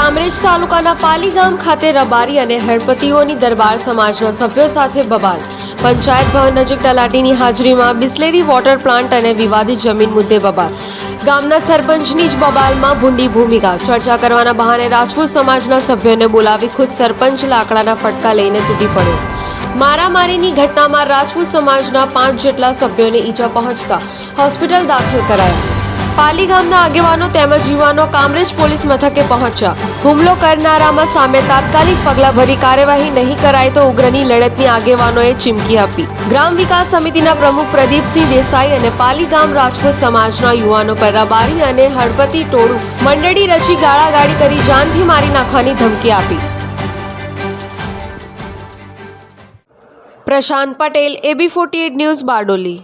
કામરેજ તાલુકાના પાલી ગામ ખાતે રબારી અને હળપતિઓની દરબાર સમાજના સભ્યો સાથે બબાલ. પંચાયત ભવન નજીક તલાટીની હાજરીમાં બિસ્લેરી વોટર પ્લાન્ટ અને વિવાદિત જમીન મુદ્દે બબાલ. ગામના સરપંચની જ બબાલમાં ભૂંડી ભૂમિકા. ચર્ચા કરવાના બહાને રાજપૂત સમાજના સભ્યોને બોલાવી ખુદ સરપંચ લાકડાના ફટકા લઈને તૂટી પડ્યો. મારામારીની ઘટનામાં રાજપૂત સમાજના પાંચ જેટલા સભ્યોને ઈજા પહોંચતા હોસ્પિટલ દાખલ કરાયા. પાલી ગામના આગેવાનો તેમજ યુવાનો કામરેજ પોલીસ મથકે પહોંચ્યા. હુમલો કરનારામાં સામે તાત્કાલિક પગલાભરી કાર્યવાહી નહીં કરાય તો ઉગ્રની લડતની આગેવાનોએ ચીમકી આપી. ગ્રામ વિકાસ સમિતિના પ્રમુખ પ્રદીપસિંહ દેસાઈ અને પાલી ગામ રાજપૂત સમાજના યુવાનો પેરાબારી અને હળપતિ ટોળું મંડળી રચી ગાળાગાળી કરી જાનથી મારી નાખવાની ધમકી આપી. Prashant Patel, AB forty news Bardoli.